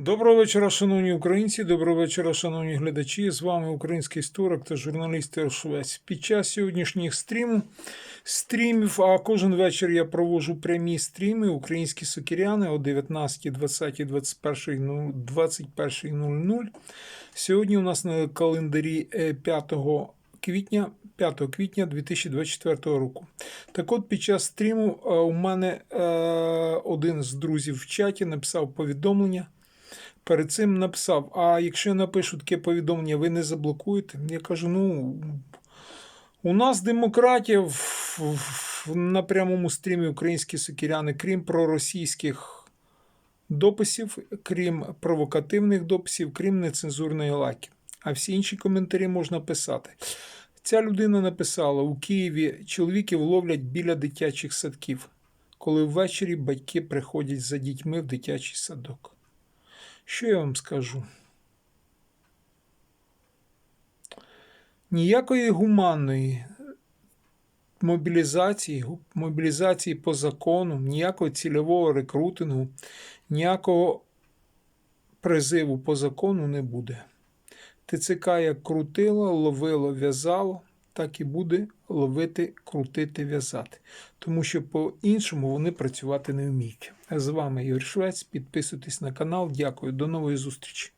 Доброго вечора, шановні українці, доброго вечора, шановні глядачі. З вами український історик та журналіст Швець. Під час сьогоднішніх стрімів, стрімів, а кожен вечір я проводжу прямі стріми українські сокіряни о 19, 20, 21, ну, 21.00. Сьогодні у нас на календарі е, 5 квітня. 5 квітня 2024 року. Так от під час стріму е, у мене е, один з друзів в чаті написав повідомлення. Перед цим написав: А якщо я напишу таке повідомлення, ви не заблокуєте? Я кажу: ну. У нас демократія на прямому стрімі українські сокіряни, крім проросійських дописів, крім провокативних дописів, крім нецензурної лайки. А всі інші коментарі можна писати. Ця людина написала: у Києві чоловіків ловлять біля дитячих садків, коли ввечері батьки приходять за дітьми в дитячий садок. Що я вам скажу? Ніякої гуманної мобілізації, мобілізації по закону, ніякого цільового рекрутингу, ніякого призиву по закону не буде. ТЦК як крутило, ловило, в'язало, так і буде ловити, крутити, в'язати. Тому що по-іншому вони працювати не вміють. З вами Ігор Швець. Підписуйтесь на канал. Дякую. До нової зустрічі.